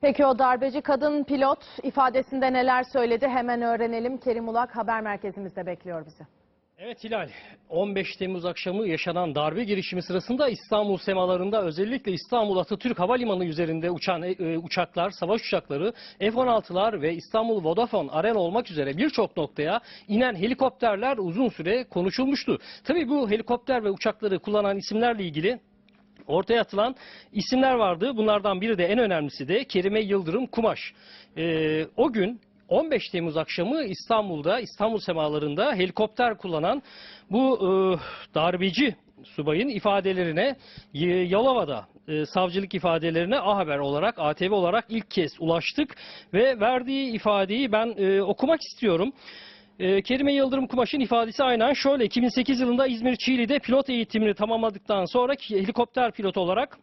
Peki o darbeci kadın pilot ifadesinde neler söyledi hemen öğrenelim. Kerim Ulak haber merkezimizde bekliyor bizi. Evet Hilal, 15 Temmuz akşamı yaşanan darbe girişimi sırasında İstanbul semalarında özellikle İstanbul Atatürk Havalimanı üzerinde uçan e, uçaklar, savaş uçakları, F-16'lar ve İstanbul Vodafone Arena olmak üzere birçok noktaya inen helikopterler uzun süre konuşulmuştu. Tabii bu helikopter ve uçakları kullanan isimlerle ilgili ortaya atılan isimler vardı. Bunlardan biri de en önemlisi de Kerime Yıldırım Kumaş. Ee, o gün 15 Temmuz akşamı İstanbul'da, İstanbul semalarında helikopter kullanan bu e, darbeci subayın ifadelerine e, Yalova'da e, savcılık ifadelerine A Haber olarak, ATV olarak ilk kez ulaştık ve verdiği ifadeyi ben e, okumak istiyorum. Ee, Kerime Yıldırım Kumaş'ın ifadesi aynen şöyle. 2008 yılında İzmir Çiğli'de pilot eğitimini tamamladıktan sonra helikopter pilotu olarak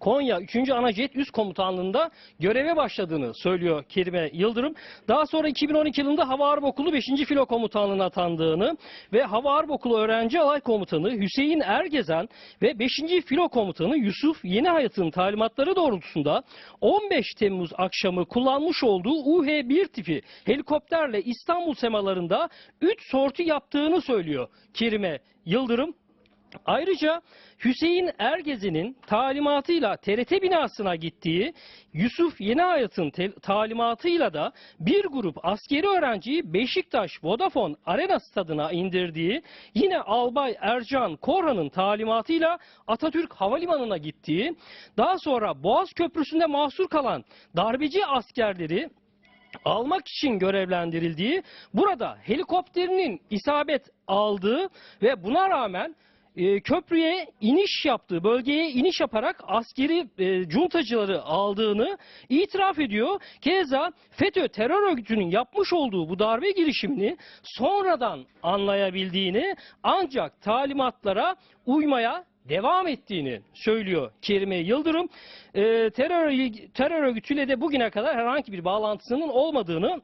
Konya 3. Anajet Üst Komutanlığı'nda göreve başladığını söylüyor Kerime Yıldırım. Daha sonra 2012 yılında Hava Harp Okulu 5. Filo Komutanlığı'na atandığını ve Hava Harp Okulu Öğrenci Alay Komutanı Hüseyin Ergezen ve 5. Filo Komutanı Yusuf Yenihayat'ın talimatları doğrultusunda 15 Temmuz akşamı kullanmış olduğu UH-1 tipi helikopterle İstanbul semalarında 3 sortu yaptığını söylüyor Kerime Yıldırım. Ayrıca Hüseyin Ergezen'in talimatıyla TRT binasına gittiği, Yusuf Yenihayat'ın te- talimatıyla da bir grup askeri öğrenciyi Beşiktaş Vodafone Arena stadına indirdiği, yine Albay Ercan Korhan'ın talimatıyla Atatürk Havalimanı'na gittiği, daha sonra Boğaz Köprüsü'nde mahsur kalan darbeci askerleri almak için görevlendirildiği, burada helikopterinin isabet aldığı ve buna rağmen e, köprüye iniş yaptığı, bölgeye iniş yaparak askeri e, cuntacıları aldığını itiraf ediyor. Keza FETÖ terör örgütünün yapmış olduğu bu darbe girişimini sonradan anlayabildiğini ancak talimatlara uymaya devam ettiğini söylüyor Kerime Yıldırım. E, terör, terör örgütüyle de bugüne kadar herhangi bir bağlantısının olmadığını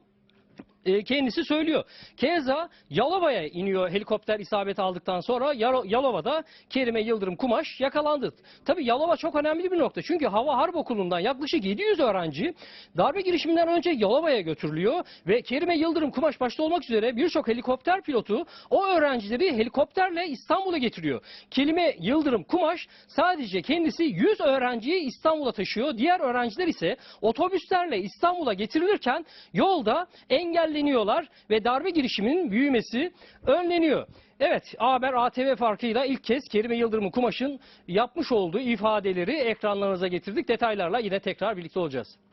kendisi söylüyor. Keza Yalova'ya iniyor helikopter isabet aldıktan sonra Yalo- Yalova'da Kerime Yıldırım Kumaş yakalandı. Tabi Yalova çok önemli bir nokta. Çünkü Hava Harp Okulu'ndan yaklaşık 700 öğrenci darbe girişiminden önce Yalova'ya götürülüyor ve Kerime Yıldırım Kumaş başta olmak üzere birçok helikopter pilotu o öğrencileri helikopterle İstanbul'a getiriyor. Kelime Yıldırım Kumaş sadece kendisi 100 öğrenciyi İstanbul'a taşıyor. Diğer öğrenciler ise otobüslerle İstanbul'a getirilirken yolda engelleniyorlar ve darbe girişiminin büyümesi önleniyor. Evet Haber ATV farkıyla ilk kez Kerime Yıldırım Kumaş'ın yapmış olduğu ifadeleri ekranlarınıza getirdik. Detaylarla yine tekrar birlikte olacağız.